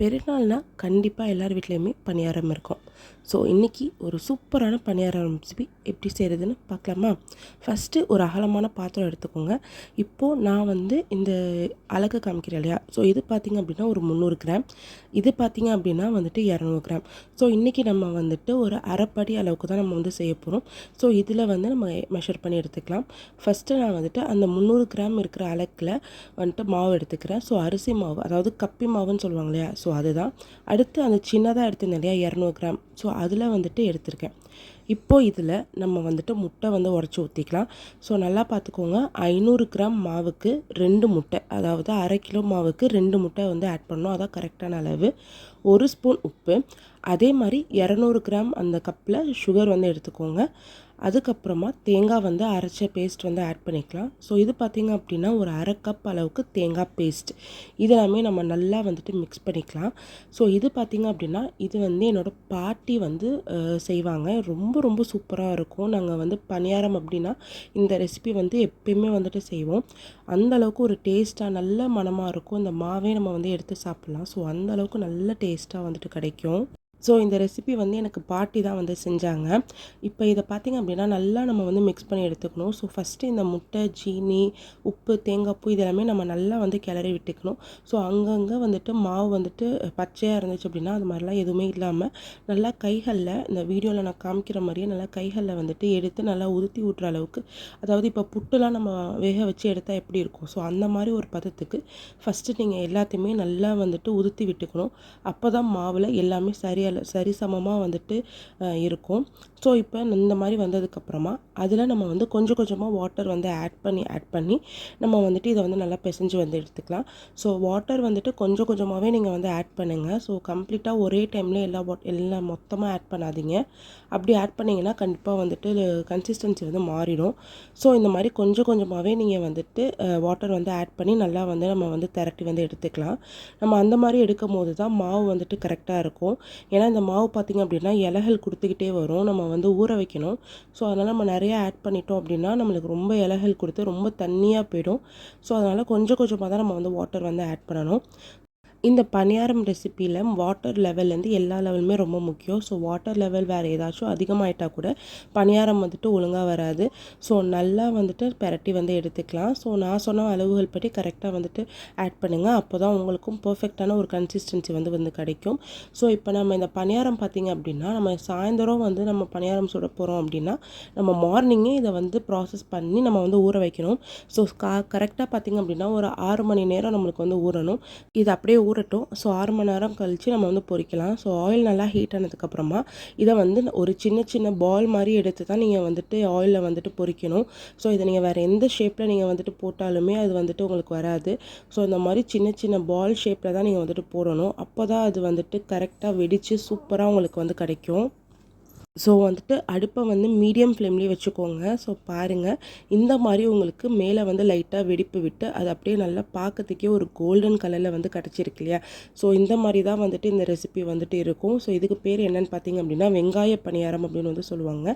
பெருநாள்னால் பெருநாள்னா கண்டிப்பாக எல்லார் வீட்லேயுமே பணியாரம் இருக்கும். ஸோ இன்றைக்கி ஒரு சூப்பரான பணியாரம் ரெசிபி எப்படி செய்கிறதுன்னு பார்க்கலாமா? ஃபஸ்ட்டு ஒரு அகலமான பாத்திரம் எடுத்துக்கோங்க. இப்போது நான் வந்து இந்த அழகு காமிக்கிறேன் இல்லையா? ஸோ இது பார்த்திங்க அப்படின்னா ஒரு முந்நூறு கிராம். இது பார்த்திங்க அப்படின்னா வந்துட்டு இரநூறு கிராம். ஸோ இன்றைக்கி நம்ம வந்துட்டு ஒரு அரைப்படி அளவுக்கு தான் நம்ம வந்து செய்ய போகிறோம் ஸோ இதில் வந்து நம்ம மெஷர் பண்ணி எடுத்துக்கலாம். ஃபஸ்ட்டு நான் வந்துட்டு அந்த முந்நூறு கிராம் இருக்கிற அலக்கில் வந்துட்டு மாவு எடுத்துக்கிறேன். ஸோ அரிசி மாவு அதாவது கப்பி மாவுன்னு சொல்லுவாங்க இல்லையா? ஸோ அதுதான். அடுத்து அந்த சின்னதாக எடுத்திருந்தேன் இல்லையா இரநூறு கிராம். ஸோ அதில் வந்துட்டு எடுத்திருக்கேன். இப்போது இதில் நம்ம வந்துட்டு முட்டை வந்து உடச்சி ஊற்றிக்கலாம் ஸோ நல்லா பார்த்துக்கோங்க ஐநூறு கிராம் மாவுக்கு ரெண்டு முட்டை. அதாவது அரை கிலோ மாவுக்கு ரெண்டு முட்டை வந்து ஆட் பண்ணணும் அதான் கரெக்டான அளவு. ஒரு ஸ்பூன் உப்பு. அதே மாதிரி இரநூறு கிராம் அந்த கப்பில் சுகர் வந்து எடுத்துக்கோங்க. அதுக்கப்புறமா தேங்காய் வந்து அரைச்ச பேஸ்ட் வந்து ஆட் பண்ணிக்கலாம். ஸோ இது பார்த்திங்க அப்படின்னா ஒரு அரை கப் அளவுக்கு தேங்காய் பேஸ்ட் இதெல்லாமே நம்ம நல்லா வந்துட்டு மிக்ஸ் பண்ணிக்கலாம். ஸோ இது பார்த்திங்க அப்படின்னா இது வந்து என்னோடய பாட்டி வந்து செய்வாங்க. ரொம்ப ரொம்ப சூப்பராக இருக்கும். நாங்கள் வந்து பணியாரம் அப்படின்னா இந்த ரெசிபி வந்து எப்பயுமே வந்துட்டு செய்வோம். அந்த அளவுக்கு ஒரு டேஸ்ட்டாக நல்ல மனமாக இருக்கும். இந்த மாவே நம்ம வந்து எடுத்து சாப்பிட்லாம். ஸோ அந்த அளவுக்கு நல்ல டேஸ்ட்டாக வந்துட்டு கிடைக்கும். ஸோ இந்த ரெசிபி வந்து எனக்கு பாட்டி தான் வந்து செஞ்சாங்க. இப்போ இதை பார்த்திங்க அப்படின்னா நல்லா நம்ம வந்து மிக்ஸ் பண்ணி எடுத்துக்கணும். ஸோ ஃபஸ்ட்டு இந்த முட்டை ஜீனி உப்பு தேங்காய் பூ இதெல்லாமே நம்ம நல்லா வந்து கிளறி விட்டுக்கணும். ஸோ அங்கங்கே வந்துட்டு மாவு வந்துட்டு பச்சையாக இருந்துச்சு அப்படின்னா அது மாதிரிலாம் எதுவுமே இல்லாமல் நல்லா கைகளில் இந்த வீடியோவில் நான் காமிக்கிற மாதிரியே நல்லா கைகளில் வந்துட்டு எடுத்து நல்லா உதுத்தி விட்ற அளவுக்கு அதாவது இப்போ புட்டுலாம் நம்ம வேக வச்சு எடுத்தால் எப்படி இருக்கும்? ஸோ அந்த மாதிரி ஒரு பதத்துக்கு ஃபஸ்ட்டு நீங்கள் எல்லாத்தையுமே நல்லா வந்துட்டு உதுத்தி விட்டுக்கணும். அப்போ தான் மாவில் எல்லாமே சரியாக சரிசமமாக வந்துட்டு இருக்கும். ஸோ இப்போ இந்த மாதிரி வந்ததுக்கப்புறமா அதில் நம்ம வந்து கொஞ்சம் கொஞ்சமாக வாட்டர் வந்து ஆட் பண்ணி ஆட் பண்ணி நம்ம வந்துட்டு இதை வந்து நல்லா பிசைஞ்சு வந்து எடுத்துக்கலாம். ஸோ வாட்டர் வந்துட்டு கொஞ்சம் கொஞ்சமாகவே நீங்கள் வந்து ஆட் பண்ணுங்கள் ஸோ கம்ப்ளீட்டாக ஒரே டைமில் எல்லா வாட் எல்லாம் மொத்தமாக ஆட் பண்ணாதீங்க. அப்படி ஆட் பண்ணிங்கன்னா கண்டிப்பாக வந்துட்டு கன்சிஸ்டன்சி வந்து மாறிடும். ஸோ இந்த மாதிரி கொஞ்சம் கொஞ்சமாகவே நீங்கள் வந்துட்டு வாட்டர் வந்து ஆட் பண்ணி நல்லா வந்து நம்ம வந்து திரட்டி வந்து எடுத்துக்கலாம். நம்ம அந்த மாதிரி எடுக்கும் போது தான் மாவு வந்துட்டு கரெக்டாக இருக்கும். ஏன்னா இந்த மாவு பார்த்திங்க அப்படின்னா இலைகள் கொடுத்துக்கிட்டே வரும். நம்ம வந்து ஊற வைக்கணும். ஸோ அதனால் நம்ம நிறையா ஆட் பண்ணிட்டோம் அப்படின்னா நம்மளுக்கு ரொம்ப இலைகள் கொடுத்து ரொம்ப தண்ணியாக போயிடும். ஸோ அதனால் கொஞ்சம் கொஞ்சமாக தான் நம்ம வந்து வாட்டர் வந்து ஆட் பண்ணணும். இந்த பணியாரம் ரெசிப்பியில் வாட்டர் லெவல்லேருந்து எல்லா லெவலுமே ரொம்ப முக்கியம். ஸோ வாட்டர் லெவல் வேறு ஏதாச்சும் அதிகமாகிட்டால் கூட பணியாரம் வந்துட்டு ஒழுங்காக வராது. ஸோ நல்லா வந்துட்டு பெரட்டி வந்து எடுத்துக்கலாம். ஸோ நான் சொன்ன அளவுகள் பற்றி கரெக்டாக வந்துட்டு ஆட் பண்ணுங்கள் அப்போ தான் உங்களுக்கும் பர்ஃபெக்டான ஒரு கன்சிஸ்டன்சி வந்து வந்து கிடைக்கும். ஸோ இப்போ நம்ம இந்த பணியாரம் பார்த்திங்க அப்படின்னா நம்ம சாயந்தரம் வந்து நம்ம பணியாரம் சுட போகிறோம் அப்படின்னா நம்ம மார்னிங்கே இதை வந்து ப்ராசஸ் பண்ணி நம்ம வந்து ஊற வைக்கணும். ஸோ கா கரெக்டாக பார்த்திங்க அப்படின்னா ஒரு ஆறு மணி நேரம் நம்மளுக்கு வந்து ஊறணும். இது அப்படியே ஊறட்டும். ஸோ ஆறு மணி நேரம் கழித்து நம்ம வந்து பொறிக்கலாம். ஸோ ஆயில் நல்லா ஹீட் ஆனதுக்கப்புறமா இதை வந்து ஒரு சின்ன சின்ன பால் மாதிரி எடுத்து தான் நீங்கள் வந்துட்டு ஆயிலில் வந்துட்டு பொறிக்கணும். ஸோ இதை நீங்கள் வேறு எந்த ஷேப்பில் நீங்கள் வந்துட்டு போட்டாலுமே அது வந்துட்டு உங்களுக்கு வராது. ஸோ இந்த மாதிரி சின்ன சின்ன பால் ஷேப்பில் தான் நீங்கள் வந்துட்டு போடணும். அப்போ தான் அது வந்துட்டு கரெக்டாக வெடித்து சூப்பராக உங்களுக்கு வந்து கிடைக்கும். ஸோ வந்துட்டு அடுப்பை வந்து மீடியம் ஃப்ளேம்லேயே வச்சுக்கோங்க. ஸோ பாருங்கள் இந்த மாதிரி உங்களுக்கு மேலே வந்து லைட்டாக வெடிப்பு விட்டு அது அப்படியே நல்லா பார்க்கறதுக்கே ஒரு கோல்டன் கலரில் வந்து கிடச்சிருக்கு இல்லையா? ஸோ இந்த மாதிரி தான் வந்துட்டு இந்த ரெசிபி வந்துட்டு இருக்கும். ஸோ இதுக்கு பேர் என்னென்னு பார்த்தீங்க அப்படின்னா வெங்காய பணியாரம் அப்படின்னு வந்து சொல்லுவாங்க.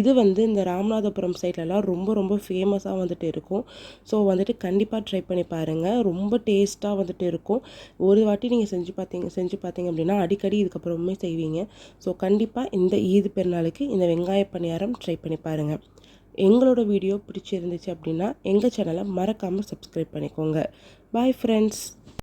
இது வந்து இந்த ராமநாதபுரம் சைட்லலாம் ரொம்ப ரொம்ப ஃபேமஸாக வந்துட்டு இருக்கும். ஸோ வந்துட்டு கண்டிப்பாக ட்ரை பண்ணி பாருங்கள் ரொம்ப டேஸ்ட்டாக வந்துட்டு இருக்கும். ஒரு வாட்டி நீங்கள் செஞ்சு பார்த்தீங்க செஞ்சு பார்த்தீங்க அப்படின்னா அடிக்கடி இதுக்கப்புறமே செய்வீங்க. ஸோ கண்டிப்பாக இந்த இது பெருநாளுக்கு இந்த வெங்காய பணியாரம் ட்ரை பண்ணி பாருங்கள் எங்களோட வீடியோ பிடிச்சிருந்துச்சு அப்படின்னா எங்கள் சேனலை மறக்காமல் சப்ஸ்கிரைப் பண்ணிக்கோங்க. Bye friends